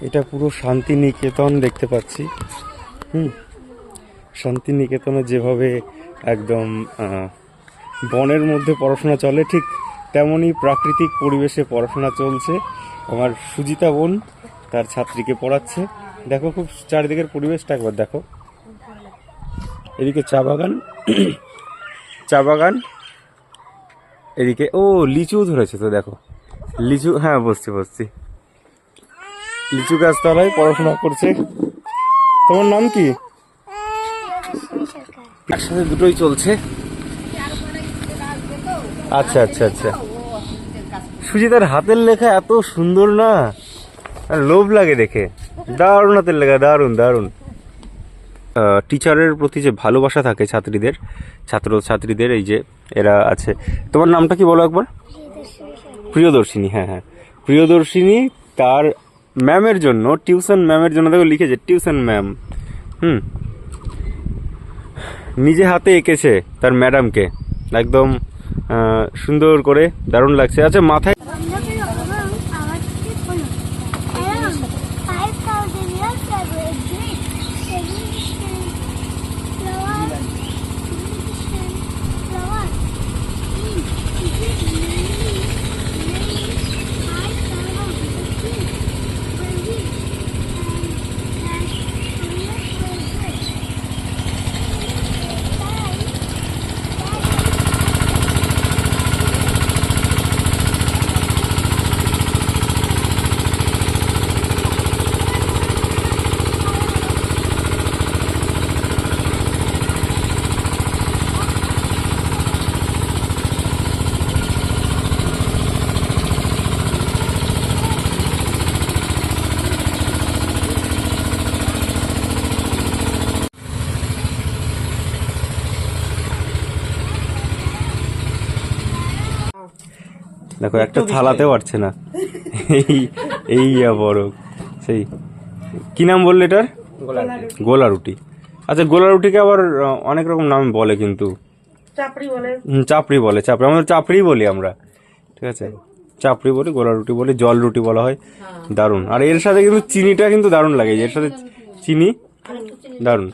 এটা পুরো শান্তিনিকেতন দেখতে পাচ্ছি। হুম। শান্তিনিকেতনে যেভাবে একদম বনের মধ্যে পড়াশোনা চলে, ঠিক তেমনই প্রাকৃতিক পরিবেশে পড়াশোনা চলছে। আমার সুজিতা বোন তার ছাত্রীকে পড়াচ্ছে। দেখো খুব চারিদিকের পরিবেশটা একবার দেখো। এদিকে চা বাগান চা বাগান। এদিকে, ও লিচু ধরেছে তো দেখো। লিচু হ্যাঁ বসছি বসছি। লিচু গাছ তলায় পড়াশোনা করছে। তোমার নাম কি? একসাথে দুটোই চলছে। আচ্ছা আচ্ছা আচ্ছা। সুজিতার হাতের লেখা এত সুন্দর না। লোভ লাগে দেখে। দারুণ হাতের লেখা দারুণ দারুণ। টিচারের প্রতি যে ভালোবাসা থাকে ছাত্রীদের ছাত্র ছাত্রীদের এই যে এরা আছে। তোমার নামটা কি বলো একবার? প্রিয়দর্শিনী হ্যাঁ হ্যাঁ। প্রিয়দর্শিনী তার ম্যামের জন্য, টিউশন ম্যামের জন্য, দেখো লিখেছে, টিউশন ম্যাম, হুম। নিজে হাতে এঁকেছে তার ম্যাডামকে, একদম সুন্দর করে, দারুণ লাগছে। আচ্ছা মাথায় দেখো একটা থালাতে পারছে না। এই এই বড় সেই কি নাম বললে এটার? গোলা রুটি আচ্ছা গোলা রুটিকে আবার অনেক রকম নাম বলে কিন্তু। চাপড়ি বলে। হুম, চাপড়ি বলে চাপড়ি। আমাদের চাপড়ি বলি আমরা। ঠিক আছে? চাপড়ি বলি গোলা রুটি বলি জল রুটি বলা হয়। দারুণ। আর এর সাথে কিন্তু চিনিটা কিন্তু দারুণ লাগে। এর সাথে চিনি। দারুণ।